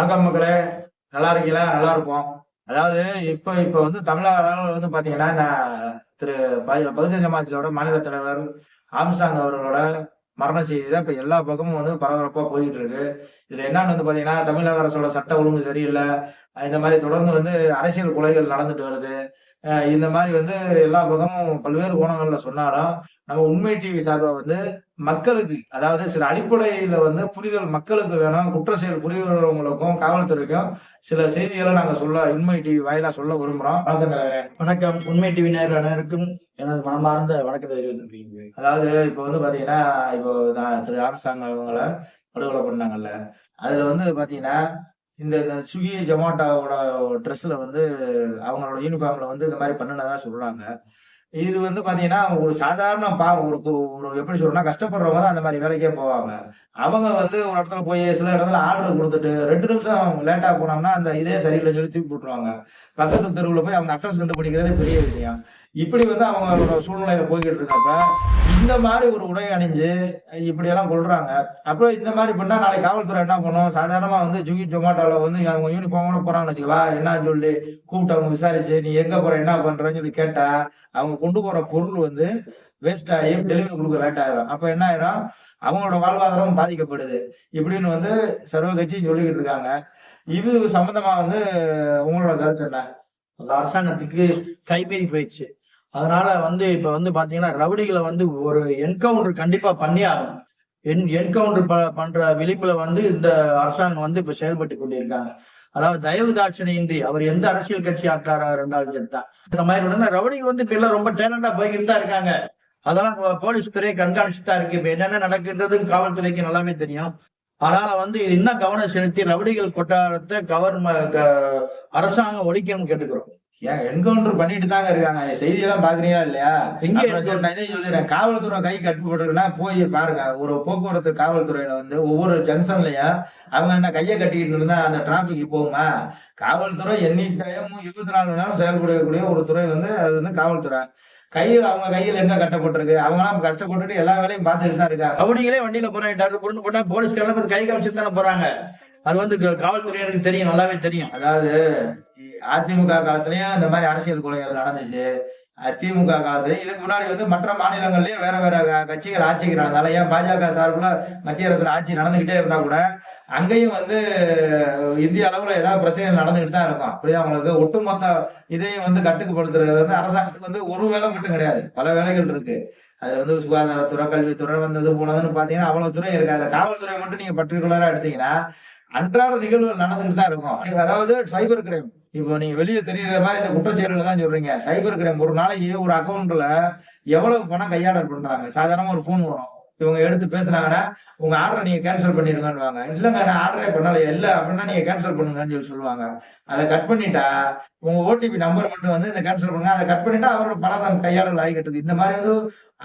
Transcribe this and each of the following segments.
வணக்கம் மக்களே. நல்லா இருக்கீங்களா நல்லா இருப்போம் அதாவது இப்ப இப்ப வந்து தமிழக வந்து பாத்தீங்கன்னா நான் திரு ப- பகுஜன் சமாஜோட மாநில தலைவர் ஆம்ஸ்டாங் அவர்களோட மரண செய்தி தான் இப்ப எல்லா பக்கமும் வந்து பரபரப்பா போயிட்டு இருக்கு இதுல என்னன்னு வந்து பாத்தீங்கன்னா தமிழக அரசோட சட்ட ஒழுங்கு சரியில்லை. இந்த மாதிரி தொடர்ந்து வந்து அரசியல் கொலைகள் நடந்துட்டு வருது. இந்த மாதிரி வந்து எல்லா பக்கமும் பல்வேறு கோணங்கள்ல சொன்னாலும் நம்ம உண்மை டிவி சார்பா வந்து மக்களுக்கு அதாவது சில அடிப்படையில வந்து புரிதல் மக்களுக்கு வேணும் குற்ற செயல் புரிகிறவங்களுக்கும் காவல்துறைக்கும் சில செய்திகளை நாங்க சொல்ல உண்மை டிவி வாயிலா சொல்ல விரும்புறோம். வணக்கம் உண்மை டிவி நேயர் அனைவருக்கும் எனது மனமார்ந்த வணக்கத்தை தெரிவித்துள்ளேன் அதாவது இப்போ வந்து பாத்தீங்கன்னா இப்போ நான் திரு ஆம்ஸ்டாங் அவங்கள படுகொலை பண்ணாங்கல்ல. அதுல வந்து பாத்தீங்கன்னா இந்த இந்த ஸ்விக்கி ஜொமேட்டோவோட ட்ரெஸ்ஸில் வந்து அவங்களோட யூனிஃபார்மில் வந்து இந்த மாதிரி பண்ணுனதா சொல்கிறாங்க இது வந்து பார்த்தீங்கன்னா ஒரு சாதாரண பா ஒரு ஒரு எப்படி சொல்றோம்னா கஷ்டப்படுறவங்க தான் அந்த மாதிரி வேலைக்கே போவாங்க. அவங்க வந்து ஒரு இடத்துல போய் சில இடத்துல ஆர்டர் கொடுத்துட்டு ரெண்டு நிமிஷம் லேட்டாக போனாங்கன்னா அந்த இதே சரியில்லை சொல்லி தூக்கி போட்டுருவாங்க. பக்கத்து தெருவில் போய் அவங்க அட்ரஸ் கண்டுபிடிக்கிறதே பெரிய விஷயம். இப்படி வந்து அவங்களோட சூழ்நிலையில போய்கிட்டு இருக்கப்ப இந்த மாதிரி ஒரு உடை அணிஞ்சு இப்படி எல்லாம் கொள்றாங்க அப்புறம் இந்த மாதிரி பண்ணா நாளைக்கு காவல்துறை என்ன பண்ணும்? சாதாரணமா வந்து ஜுகி ஜொமாட்டோல வந்து அவங்க யூனிஃபார்மோட போறாங்கன்னு வச்சுக்கவா என்னன்னு சொல்லி? கூப்பிட்டு அவங்க விசாரிச்சு நீ எங்க போற என்ன பண்றேன்னு சொல்லி கேட்டா அவங்க கொண்டு போற பொருள் வந்து வேஸ்ட் ஆகி டெலிவரி கொடுக்க லேட் ஆயிரும். அப்ப என்ன ஆயிரும்? அவங்களோட வாழ்வாதாரம் பாதிக்கப்படுது. இப்படின்னு வந்து சர்வ கட்சியும் சொல்லிக்கிட்டு இருக்காங்க. இது சம்பந்தமா வந்து உங்களோட கருத்து என்ன? அரசாங்கத்துக்கு கைப்பறி போயிடுச்சு. அதனால வந்து இப்ப வந்து பாத்தீங்கன்னா ரவுடிகளை வந்து ஒரு என்கவுண்டர் கண்டிப்பா பண்ணி ஆகணும். என் என்கவுண்டர் பண்ற விழிப்புல வந்து இந்த அரசாங்கம் வந்து இப்ப செயல்பட்டு கொண்டிருக்காங்க. அதாவது தயவு தாட்சணையின்றி அவர் எந்த அரசியல் கட்சி ஆட்டாரா இருந்தாலும் சரிதான் இந்த மாதிரி ரவுடிகள் வந்து இப்ப எல்லாம் ரொம்ப டேலண்டா போய்கிட்டு தான் இருக்காங்க. அதெல்லாம் போலீஸ் துறை கண்காணிச்சு தான் இருக்கு. இப்ப என்னென்ன நடக்குன்றது காவல்துறைக்கு நல்லாவே தெரியும். அதனால வந்து இன்னும் கவனம் செலுத்தி ரவுடிகள் கொட்டாரத்தை கவர்மெண்ட் அரசாங்கம் ஒழிக்கணும்னு கேட்டுக்கிறோம். ஏன் என்கவுண்டர் பண்ணிட்டு தாங்க இருக்காங்க. செய்தியெல்லாம் பாக்குறீங்களா இல்லையா? எங்க இதே சொல்லிடுறேன். காவல்துறை கை கட்டுப்பட்டுருக்குன்னா போய் பாருங்க. ஒரு போக்குவரத்து காவல்துறையில வந்து ஒவ்வொரு ஜங்ஷன்லயும் அவங்க என்ன கையை கட்டிக்கிட்டு இருந்தா அந்த டிராபிக் போகுமா? காவல்துறை எனி டைமும் இருபத்தி நாலு மணி நேரம் செயல்படக்கூடிய ஒரு துறை வந்து அது வந்து காவல்துறை. கையில் அவங்க கையில் எங்க கட்டப்பட்டிருக்கு? அவங்களாம் கஷ்டப்பட்டுட்டு எல்லா வேலையும் பார்த்துட்டு தான் இருக்காங்க. ரவுடிகளே வண்டியில போறாங்க பொண்ணு போனா போலீஸ் கிளம்பி கை காமிச்சு தானே போறாங்க. அது வந்து காவல்துறையினருக்கு தெரியும் நல்லாவே தெரியும். அதாவது அதிமுக காலத்துலயும் இந்த மாதிரி அரசியல் கொலைகள் நடந்துச்சு. திமுக இதுக்கு முன்னாடி வந்து மற்ற மாநிலங்கள்லயும் வேற வேற கட்சிகள் ஆட்சிக்கு நடந்தால ஏன் பாஜக சார்புல மத்திய அரசுல ஆட்சி நடந்துகிட்டே இருந்தா கூட அங்கேயும் வந்து இந்திய அளவுல ஏதாவது பிரச்சனை நடந்துகிட்டு தான் இருக்கும். அப்படியே அவங்களுக்கு ஒட்டுமொத்த இதையும் வந்து கட்டுப்படுத்துறது வந்து அரசாங்கத்துக்கு வந்து ஒரு வேலை மட்டும் கிடையாது. பல வேலைகள் இருக்கு. அது வந்து சுகாதாரத்துறை கல்வித்துறை வந்தது போனதுன்னு பாத்தீங்கன்னா அவ்வளவு துறை இருக்காது. காவல்துறை மட்டும் நீங்க பர்டிகுலரா எடுத்தீங்கன்னா அன்றாட நிகழ்வுகள் நடந்துகிட்டு தான் இருக்கும் அதாவது சைபர் கிரைம் இப்போ நீங்க வெளியே தெரியுற மாதிரி இந்த குற்றச்செயல்கள் தான் சொல்றீங்க. சைபர் கிரைம் ஒரு நாளைக்கு ஒரு அக்கௌண்ட்ல எவ்வளவு பணம் கையாடல் பண்றாங்க? சாதாரணமா ஒரு போன் வரும். இவங்க எடுத்து பேசுனாங்கன்னா உங்க ஆர்டரை நீங்க கேன்சல் பண்ணிருங்கன்னு இல்லைங்க நான் ஆர்டரே பண்ணல இல்ல அப்படின்னா நீங்க கேன்சல் பண்ணுங்கன்னு சொல்லி சொல்லுவாங்க. அதை கட் பண்ணிட்டா உங்க ஓடிபி நம்பர் மட்டும் வந்து இந்த கேன்சல் பண்ணுங்க. அதை கட் பண்ணிட்டா அவரோட பணம் கையாளல் ஆகிக்கிட்டு இந்த மாதிரி வந்து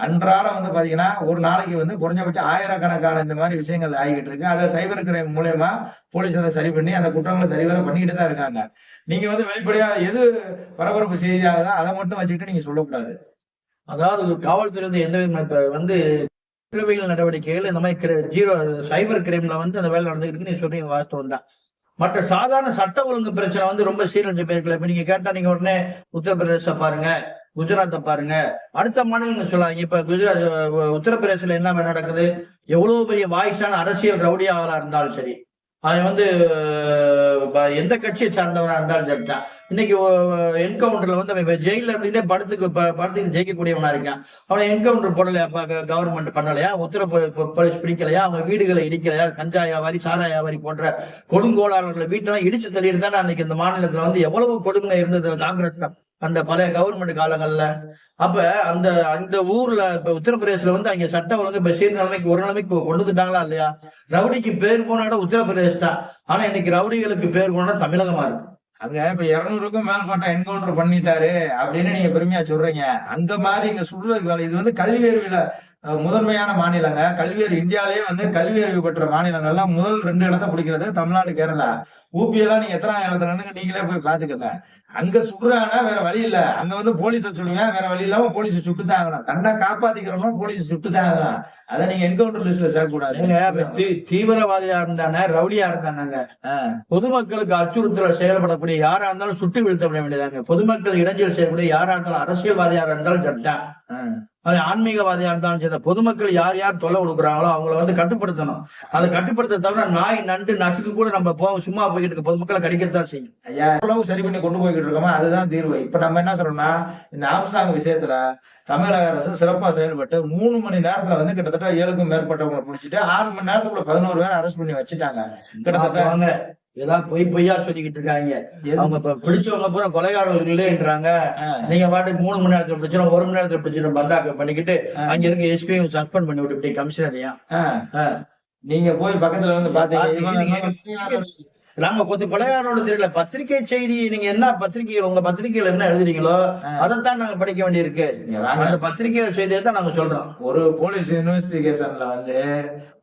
அன்றாடம் வந்து பாத்தீங்கன்னா ஒரு நாளைக்கு வந்து குறைஞ்சபட்சம் ஆயிரக்கணக்கான இந்த மாதிரி விஷயங்கள் ஆகிக்கிட்டு இருக்கு. அதை சைபர் கிரைம் மூலயமா போலீஸ் அதை சரி பண்ணி அந்த குற்றங்களை சரிவர பண்ணிக்கிட்டு தான் இருக்காங்க. நீங்க வந்து வெளிப்படையா எது பரபரப்பு செய்தியாகுதோ அதை மட்டும் வச்சுக்கிட்டு நீங்க சொல்லக்கூடாது. அதாவது காவல்துறை வந்து எந்த விதமான இப்ப வந்து குற்றவியல் நடவடிக்கைகள் இந்த மாதிரி ஜீரோ சைபர் கிரைம்ல வந்து அந்த வேலை நடந்துக்கிட்டு இருக்கு சொல்றீங்க வாஸ்தவம் தான். மற்ற சாதாரண சட்ட ஒழுங்கு பிரச்சனை வந்து ரொம்ப சீரழிஞ்சு போயிருக்கல இப்ப நீங்க கேட்டா நீங்க உடனே உத்தரப்பிரதேச பாருங்க குஜராத்தை பாருங்க. அடுத்த மாநிலங்கள் சொல்லாங்க இப்ப குஜராத் உத்தரப்பிரதேசல என்ன நடக்குது? எவ்வளவு பெரிய வாய்ஸான அரசியல் ரவுடியாவலா இருந்தாலும் சரி. அவன் வந்து எந்த கட்சியை சார்ந்தவனா இருந்தாலும் சரிதான் இன்னைக்கு என்கவுண்டர்ல வந்து அவன் ஜெயில இருந்துகிட்டே படத்துக்கு படத்துக்கு ஜெயிக்கக்கூடியவனா இருக்கான். அவனை என்கவுண்டர் போடலையா கவர்மெண்ட் பண்ணலையா உத்தர போலீஸ் பிடிக்கலையா அவன் வீடுகளை இடிக்கலையா கஞ்சா வியாபாரி சாரா வியாபாரி போன்ற கொடுங்கோளாளர்களை வீட்டெல்லாம் இடிச்சு தள்ளிட்டு தானே அன்னைக்கு இந்த மாநிலத்துல வந்து எவ்வளவு கொடுமை இருந்தது காங்கிரஸ் அந்த பழைய கவர்மெண்ட் காலங்கள்ல. அப்ப அந்த அந்த ஊர்ல இப்ப உத்தரப்பிரதேசல வந்து அங்க சட்டம் ஒழுங்கு பஷீர் சீர் நிலைமைக்கு ஒரு நிலைமைக்கு கொண்டு வந்துட்டாங்களா இல்லையா? ரவுடிக்கு பேர் போன இடம் உத்தரப்பிரதேஷ் தான். ஆனா இன்னைக்கு ரவுடிகளுக்கு பேர் போன தமிழகமா இருக்கு. அங்க இப்ப இருநூறுக்கும் மேற்பட்ட என்கவுண்டர் பண்ணிட்டாரு அப்படின்னு நீங்க பெருமையா சொல்றீங்க. அந்த மாதிரி இங்க சுடுறதுக்கு வேலை இது வந்து கல்வி அறிவில முதன்மையான மாநிலங்க. கல்வி அறிவு இந்தியாவிலேயே வந்து கல்வி அறிவு பெற்ற மாநிலங்கள்லாம் முதல் ரெண்டு இடத்த பிடிக்கிறது தமிழ்நாடு கேரளா. ஊபி எல்லாம் நீங்க எத்தனை இடத்துல நீங்களே போய் பாத்துக்கோங்க அங்க சுடுறாங்கன்னா வேற வழி இல்ல. அங்க வந்து போலீஸ சொல்லுங்க வேற வழி இல்லாம போலீஸ் சுட்டுதான் ஆகணும். தன்னை காப்பாத்திக்கிறவங்க போலீஸ் சுட்டுதான் ஆகணும். அதை நீங்க என்கவுண்டர் லிஸ்ட்ல சேர்க்கக்கூடாது ஏங்க, இப்ப தீ- தீவிரவாதியா இருந்தானே ரவுடியா இருந்தானாங்க. பொதுமக்களுக்கு அச்சுறுத்தல் செயல்படக்கூடிய யாரா இருந்தாலும் சுட்டு வீழ்த்தப்பட வேண்டியதாங்க. பொதுமக்கள் இடைஞ்சல் செய்யக்கூடிய யாரா இருந்தாலும் அரசியல்வாதியா இருந்தாலும் சட்டம். அது ஆன்மீகவாதியா இருந்தாலும் சரி பொதுமக்கள் யார் யார் தொல்லை கொடுக்குறாங்களோ அவங்கள வந்து கட்டுப்படுத்தணும். அதை கட்டுப்படுத்த தவிர நாய் நண்டு நசுக்கு கூட நம்ம போ சும்மா போய்கிட்டு இருக்க பொதுமக்களை கடிக்கத்தான் செய்யும். ஐயா எவ்வளவு சரி பண்ணி கொண்டு போய்கிட்டு இருக்கோமோ? அதுதான் தீர்வு. இப்ப நம்ம என்ன சொல்றோம்னா இந்த ஆம்ஸ்டாங் விஷயத்துல தமிழக அரசு சிறப்பா செயல்பட்டு மூணு மணி நேரத்துல வந்து கிட்டத்தட்ட ஏழுக்கும் மேற்பட்டவங்களை பிடிச்சிட்டு ஆறு மணி நேரத்துக்குள்ள பதினோரு பேர் அரெஸ்ட் பண்ணி வச்சுட்டாங்க. கிட்டத்தட்ட ஏதாவது பொய் பொய்யா சொல்லிக்கிட்டு இருக்காங்க. அவங்க பிடிச்சவங்க பூரா கொலைகாரர்கள் இல்லைன்றாங்க. நீங்க பாட்டுக்கு மூணு மணி நேரத்துல பிடிச்சிடும் ஒரு மணி நேரத்துல பிடிச்சிடும் பந்தாக்க பண்ணிக்கிட்டு அங்க இருக்க எஸ்பியும் சஸ்பெண்ட் பண்ணி விட்டு இப்படி கமிஷனரையா. நீங்க போய் பக்கத்துல வந்து பாத்தீங்க நாங்க கொஞ்சம் கொலைகாரோட தெரியல பத்திரிகை செய்தி நீங்க என்ன பத்திரிகை உங்க பத்திரிகையில என்ன எழுதுறீங்களோ அதைத்தான் நாங்க படிக்க வேண்டியிருக்கு. அந்த பத்திரிகை செய்தியை தான் நாங்க சொல்றோம். ஒரு போலீஸ் இன்வெஸ்டிகேஷன்ல வந்து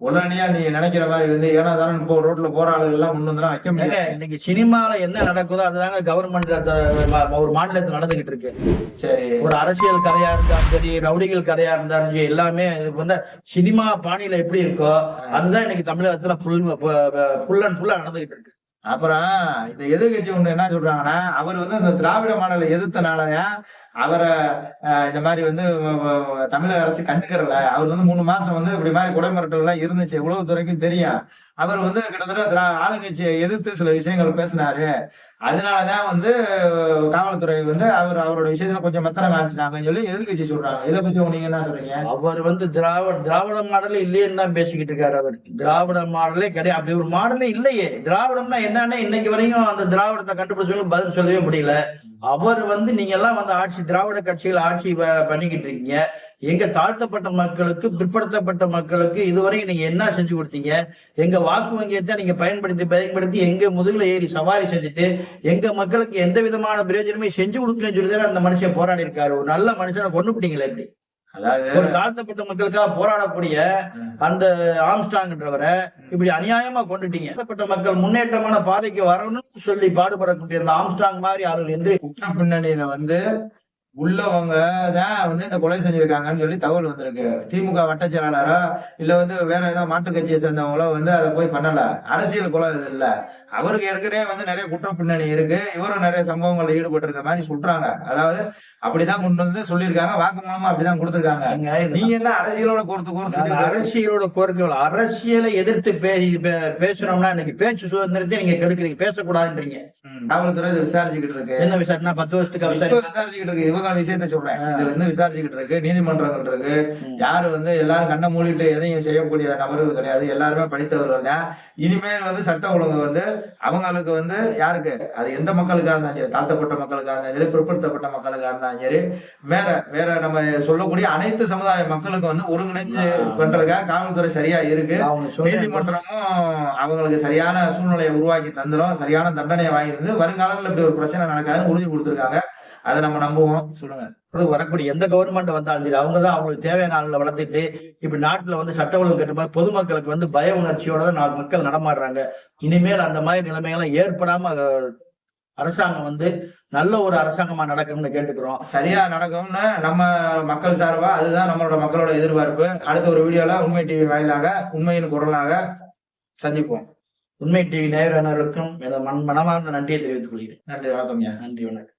உடனடியா நீங்க நினைக்கிற மாதிரி வந்து ஏன்னா தானே இப்போ ரோட்ல போற ஆளுகள் எல்லாம் முன்னு வந்து வைக்க முடியாது இன்னைக்கு சினிமால என்ன நடக்குதோ அதுதாங்க கவர்மெண்ட் ஒரு மாநிலத்தில் நடந்துகிட்டு இருக்கு. சரி. ஒரு அரசியல் கதையா இருந்தாலும் சரி ரவுடிகள் கதையா இருந்தாலும் சரி எல்லாமே வந்து சினிமா பாணியில எப்படி இருக்கோ அதுதான் இன்னைக்கு தமிழகத்துல ஃபுல் ஃபுல் அண்ட் ஃபுல்லா நடந்துகிட்டு இருக்கு. அப்புறம் இந்த எதிர்கட்சி ஒண்ணு என்ன சொல்றாங்கன்னா அவர் வந்து இந்த திராவிட மாடலை எதிர்த்தனாலயா அவரை இந்த மாதிரி வந்து தமிழக அரசு கண்டுக்கிறல. அவர் வந்து மூணு மாசம் வந்து இப்படி மாதிரி குடைமிரட்டல் எல்லாம் இருந்துச்சு உளவுத்துறைக்கும் தெரியும். அவர் வந்து கிட்டத்தட்ட ஆளுங்கட்சியை எதிர்த்து சில விஷயங்கள் பேசினாரு. அதனாலதான் வந்து காவல்துறை வந்து அவர் அவரோட விஷயத்துல கொஞ்சம் மெத்தனை காமிச்சிட்டாங்கன்னு சொல்லி எதிர்கட்சி சொல்றாங்க. இதை பத்தி நீங்க என்ன சொல்றீங்க? அவர் வந்து திராவிட திராவிட மாடலே இல்லையேன்னு தான் பேசிக்கிட்டு இருக்காரு அவர். திராவிட மாடலே கிடையாது. அப்படி ஒரு மாடலே இல்லையே. திராவிடம்னா என்னன்னு இன்னைக்கு வரையும் அந்த திராவிடத்தை கண்டுபிடிச்சவங்க பதில் சொல்லவே முடியல. அவர் வந்து நீங்க எல்லாம் வந்து ஆட்சி திராவிட கட்சிகள் ஆட்சி பண்ணிக்கிட்டு இருக்கீங்க. எங்க தாழ்த்தப்பட்ட மக்களுக்கு பிற்படுத்தப்பட்ட மக்களுக்கு இதுவரையும் நீங்க என்ன செஞ்சு கொடுத்தீங்க? எங்க வாக்கு வங்கியத்தை நீங்க பயன்படுத்தி பயன்படுத்தி எங்க முதுகுல ஏறி சவாரி செஞ்சுட்டு எங்க மக்களுக்கு எந்த விதமான பிரயோஜனமே செஞ்சு கொடுக்கலன்னு சொல்லி தானே அந்த மனுஷன் போராடி இருக்காரு ஒரு நல்ல மனுஷனை கொண்டு பிடிங்களா இப்படி? ஒரு தாழ்த்தப்பட்ட மக்களுக்காக போராடக்கூடிய அந்த ஆம்ஸ்டாங்ன்றவரை இப்படி அநியாயமா கொண்டுட்டீங்க. தாழ்த்தப்பட்ட மக்கள் முன்னேற்றமான பாதைக்கு வரணும்னு சொல்லி பாடுபடக்கூடிய அந்த ஆம்ஸ்டாங் மாதிரி ஆளுகள் எந்திரி குற்ற பின்னணியில வந்து உள்ளவங்க தான் வந்து இந்த கொலை செஞ்சிருக்காங்கன்னு சொல்லி தகவல் வந்திருக்கு. திமுக வட்ட செயலாளரா இல்ல வந்து வேற ஏதாவது மாற்று கட்சியை சேர்ந்தவங்களோ வந்து அதை போய் பண்ணல. அரசியல் கொலை இது இல்ல. அவருக்கு ஏற்கனவே வந்து நிறைய குற்ற பின்னணி இருக்கு. இவரும் நிறைய சம்பவங்கள்ல ஈடுபட்டு இருக்க மாதிரி சொல்றாங்க. அதாவது அப்படிதான் கொண்டு வந்து சொல்லியிருக்காங்க. வாக்குமூலமா அப்படிதான் கொடுத்திருக்காங்க. நீங்க என்ன அரசியலோட கோர்த்து கோர்த்து அரசியலோட கோரிக்கைகள் அரசியலை எதிர்த்து பே பே- பேசுறோம்னா இன்னைக்கு பேச்சு சுதந்திரத்தை நீங்க கெடுக்குறீங்க. பேசக்கூடாதுன்றீங்க. காவல்துறை இதை விசாரிச்சுக்கிட்டு இருக்கு என்ன விசாரணை பத்து வருஷத்துக்கு விசாரிச்சுக்கிட்டு இருக்கு இவங்க விஷயத்த சொல்றேன். இது வந்து விசாரிச்சுக்கிட்டு இருக்கு. நீதிமன்றங்கள் இருக்கு. யாரு வந்து எல்லாரும் கண்ணை மூடிட்டு எதையும் செய்யக்கூடிய நபர்கள் கிடையாது. எல்லாருமே படித்தவர்கள் தான். இனிமேல் வந்து சட்ட ஒழுங்கு வந்து அவங்களுக்கு வந்து யாருக்கு? அது எந்த மக்களுக்காக இருந்தாலும் சரி தாழ்த்தப்பட்ட மக்களுக்காக இருந்தாலும் சரி பிற்படுத்தப்பட்ட மக்களுக்காக இருந்தாலும் சரி வேற வேற நம்ம சொல்லக்கூடிய அனைத்து சமுதாய மக்களுக்கு வந்து ஒருங்கிணைஞ்சு பண்றதுக்காக காவல்துறை சரியா இருக்கு. நீதிமன்றமும் அவங்களுக்கு சரியான சூழ்நிலையை உருவாக்கி தந்துடும் சரியான தண்டனையை வாங்கி தந்து வருங்காலங்களில் இப்படி ஒரு பிரச்சனை நடக்காதுன்னு உறுதி கொடுத்துருக்காங்க. அதை நம்ம நம்புவோம். சொல்லுங்க. அது வரக்கூடிய எந்த கவர்மெண்ட் வந்தாலும் சரி அவங்க தான் அவங்களுக்கு தேவையான ஆளுங்களை வளர்த்துட்டு இப்ப நாட்டுல வந்து சட்ட ஒழுங்கு கட்டு மாதிரி பொதுமக்களுக்கு வந்து பய உணர்ச்சியோட தான் நாலு மக்கள் நடமாடுறாங்க. இனிமேல் அந்த மாதிரி நிலைமைகள்லாம் ஏற்படாம அரசாங்கம் வந்து நல்ல ஒரு அரசாங்கமா நடக்கணும்னு கேட்டுக்கிறோம். சரியா நடக்கும்னு நம்ம மக்கள் சார்பா அதுதான் நம்மளோட மக்களோட எதிர்பார்ப்பு. அடுத்த ஒரு வீடியோல உண்மை டிவி வாயிலாக உண்மையின் குரலாக சந்திப்போம். உண்மை டிவி எனது மண் மனமார்ந்த நன்றியை தெரிவித்துக் கொள்கிறேன். நன்றி வணக்கம் நன்றி வணக்கம்.